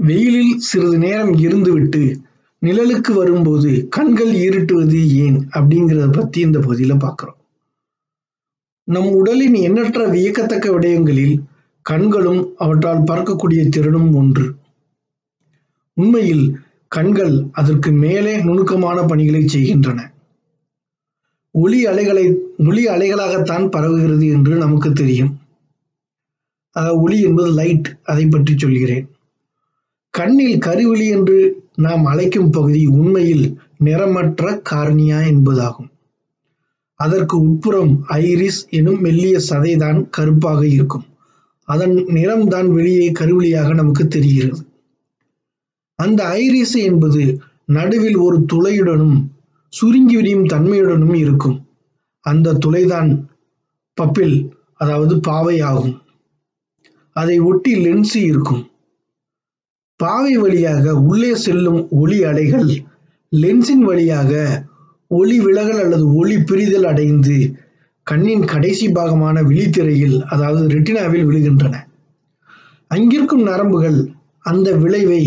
வெயிலில் சிறிது நேரம் இருந்துவிட்டு நிழலுக்கு வரும்போது கண்கள் இருட்டுவது ஏன் அப்படிங்கிறத பத்தி இந்த பகுதியில பார்க்கிறோம் நம் உடலின் எண்ணற்ற வியக்கத்தக்க விடயங்களில் கண்களும் அவற்றால் பார்க்கக்கூடிய திறனும் ஒன்று. உண்மையில் கண்கள் அதற்கு மேலே நுணுக்கமான பணிகளை செய்கின்றன. ஒளி அலைகளை ஒளி அலைகளாகத்தான் பரவுகிறது என்று நமக்கு தெரியும். ஒளி என்பது லைட் அதை பற்றி சொல்கிறேன். கண்ணில் கருவிழி என்று நாம் அழைக்கும் பகுதி உண்மையில் நிறமற்ற கார்னியா என்பதாகும். அதற்கு உட்புறம் ஐரிஸ் எனும் மெல்லிய சதைதான் கருப்பாக இருக்கும். அதன் நிறம்தான் வெளியே கருவிழியாக நமக்கு தெரிகிறது. அந்த ஐரிஸ் என்பது நடுவில் ஒரு துளையுடனும் சுருங்கி விரியும் தன்மையுடனும் இருக்கும். அந்த துளைதான் பப்பில் அதாவது பாவை ஆகும். அதை ஒட்டி லென்ஸு இருக்கும். பாவை வழியாக உள்ளே செல்லும் ஒளி அலைகள் லென்ஸின் வழியாக ஒளி விலகல் அல்லது ஒளி பிரிதல் அடைந்து கண்ணின் கடைசி பாகமான விழித்திரையில் அதாவது ரெட்டினாவில் விழுகின்றன. அங்கிருக்கும் நரம்புகள் அந்த விளைவை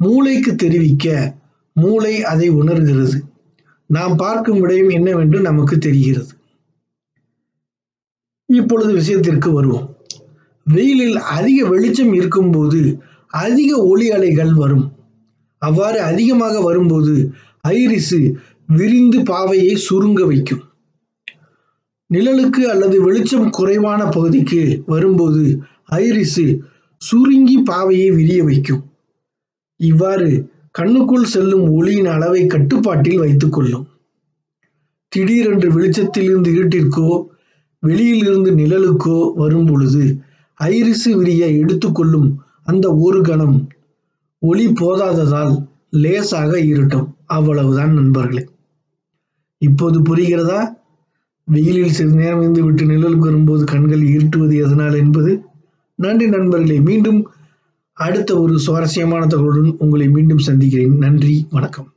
மூளைக்கு தெரிவிக்க மூளை அதை உணர்கிறது. நாம் பார்க்கும் விடயம் என்னவென்று நமக்கு தெரிகிறது. இப்பொழுது விஷயத்திற்கு வருவோம். வெயிலில் அதிக வெளிச்சம் இருக்கும்போது அதிக ஒளி அலைகள் வரும். அவ்வாறு அதிகமாக வரும்போது ஐரிசு விரிந்து பாவையை சுருங்க வைக்கும். நிழலுக்கு அல்லது வெளிச்சம் குறைவான பகுதிக்கு வரும்போது ஐரிசு சுருங்கி பாவையை விரிய வைக்கும். இவ்வாறு கண்ணுக்குள் செல்லும் ஒளியின் அளவை கட்டுப்பாட்டில் வைத்துக் கொள்ளும். திடீரென்று வெளிச்சத்திலிருந்து இருட்டிற்கோ வெளியிலிருந்து நிழலுக்கோ வரும் பொழுது ஐரிசு விரிய எடுத்துக்கொள்ளும் அந்த ஒரு கணம் ஒளி போதாததால் லேசாக இருட்டும். அவ்வளவுதான் நண்பர்களே. இப்போது புரிகிறதா? வெயிலில் சிறிது நேரம் இருந்து விட்டு நிழலுக்கு வரும்போது கண்கள் இருட்டுவது எதனால் என்பது? நன்றி நண்பர்களே. மீண்டும் அடுத்த ஒரு சுவாரஸ்யமான தகவலுடன் உங்களை மீண்டும் சந்திக்கிறேன். நன்றி. வணக்கம்.